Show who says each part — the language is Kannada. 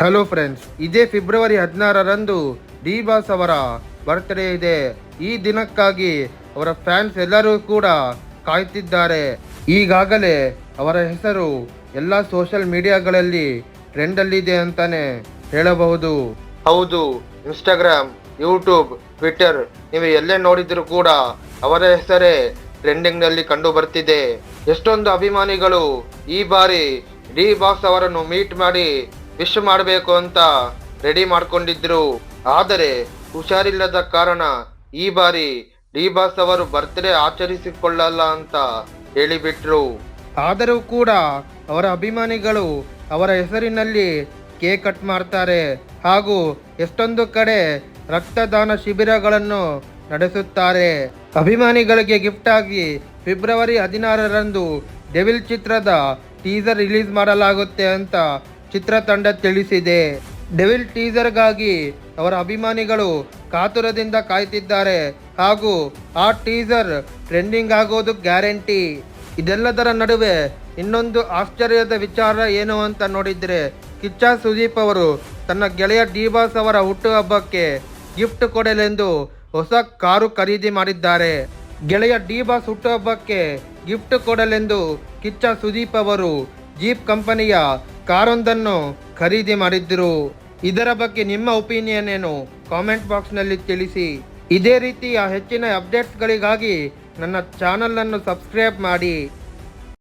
Speaker 1: ಹಲೋ ಫ್ರೆಂಡ್ಸ್ ಇದೇ ಫೆಬ್ರವರಿ ಹದಿನಾರರಂದು ಡಿ ಬಾಸ್ ಅವರ ಬರ್ತ್ಡೇ ಇದೆ. ಈ ದಿನಕ್ಕಾಗಿ ಅವರ ಫ್ಯಾನ್ಸ್ ಎಲ್ಲರೂ ಕೂಡ ಕಾಯ್ತಿದ್ದಾರೆ. ಈಗಾಗಲೇ ಅವರ ಹೆಸರು ಎಲ್ಲ ಸೋಷಿಯಲ್ ಮೀಡಿಯಾಗಳಲ್ಲಿ ಟ್ರೆಂಡಲ್ಲಿದೆ ಅಂತಾನೆ ಹೇಳಬಹುದು. ಹೌದು ಇನ್ಸ್ಟಾಗ್ರಾಮ್ ಯೂಟ್ಯೂಬ್ ಟ್ವಿಟರ್ ನೀವು ಎಲ್ಲೇ ನೋಡಿದರೂ ಕೂಡ ಅವರ ಹೆಸರೇ ಟ್ರೆಂಡಿಂಗ್ನಲ್ಲಿ ಕಂಡು ಬರ್ತಿದೆ. ಎಷ್ಟೊಂದು ಅಭಿಮಾನಿಗಳು ಈ ಬಾರಿ ಡಿ ಬಾಸ್ ಅವರನ್ನು ಮೀಟ್ ಮಾಡಿ ವಿಶ್ ಮಾಡಬೇಕು ಅಂತ ರೆಡಿ ಮಾಡ್ಕೊಂಡಿದ್ರು. ಆದರೆ ಹುಷಾರಿಲ್ಲದ ಕಾರಣ ಈ ಬಾರಿ ಡಿ ಬಾಸ್ ಅವರು ಬರ್ತ್ಡೇ ಆಚರಿಸಿಕೊಳ್ಳಲ್ಲ ಅಂತ ಹೇಳಿಬಿಟ್ರು. ಆದರೂ ಕೂಡ ಅವರ ಅಭಿಮಾನಿಗಳು ಅವರ ಹೆಸರಿನಲ್ಲಿ ಕೇಕ್ ಕಟ್ ಮಾಡ್ತಾರೆ. ಹಾಗೂ ಎಷ್ಟೊಂದು ಕಡೆ ರಕ್ತದಾನ ಶಿಬಿರಗಳನ್ನು ನಡೆಸುತ್ತಾರೆ. ಅಭಿಮಾನಿಗಳಿಗೆ ಗಿಫ್ಟ್ ಆಗಿ ಫೆಬ್ರವರಿ ಹದಿನಾರರಂದು ಡೆವಿಲ್ ಚಿತ್ರದ ಟೀಸರ್ ರಿಲೀಸ್ ಮಾಡಲಾಗುತ್ತೆ ಅಂತ ಚಿತ್ರತಂಡ ತಿಳಿಸಿದೆ. ಡೆವಿಲ್ ಟೀಸರ್ಗಾಗಿ ಅವರ ಅಭಿಮಾನಿಗಳು ಕಾತುರದಿಂದ ಕಾಯ್ತಿದ್ದಾರೆ. ಹಾಗೂ ಆ ಟೀಸರ್ ಟ್ರೆಂಡಿಂಗ್ ಆಗೋದು ಗ್ಯಾರಂಟಿ. ಇದೆಲ್ಲದರ ನಡುವೆ ಇನ್ನೊಂದು ಆಶ್ಚರ್ಯದ ವಿಚಾರ ಏನು ಅಂತ ನೋಡಿದ್ರೆ, ಕಿಚ್ಚ ಸುದೀಪ್ ಅವರು ತನ್ನ ಗೆಳೆಯ ಡಿಬಾಸ್ ಅವರ ಹುಟ್ಟುಹಬ್ಬಕ್ಕೆ ಗಿಫ್ಟ್ ಕೊಡಲೆಂದು ಹೊಸ ಕಾರು ಖರೀದಿ ಮಾಡಿದ್ದಾರೆ. ಗೆಳೆಯ ಡಿಬಾಸ್ ಹುಟ್ಟುಹಬ್ಬಕ್ಕೆ ಗಿಫ್ಟ್ ಕೊಡಲೆಂದು ಕಿಚ್ಚ ಸುದೀಪ್ ಅವರು ಜೀಪ್ ಕಂಪನಿಯ ಕಾರೊಂದನ್ನು ಖರೀದಿ ಮಾಡಿದ್ದರು. ಇದರ ಬಗ್ಗೆ ನಿಮ್ಮ ಒಪಿನಿಯನ್ ಏನು? ಕಾಮೆಂಟ್ ಬಾಕ್ಸ್ನಲ್ಲಿ ತಿಳಿಸಿ. ಇದೇ ರೀತಿಯ ಹೆಚ್ಚಿನ ಅಪ್ಡೇಟ್ಸ್ಗಳಿಗಾಗಿ ನನ್ನ ಚಾನಲನ್ನು ಸಬ್ಸ್ಕ್ರೈಬ್ ಮಾಡಿ.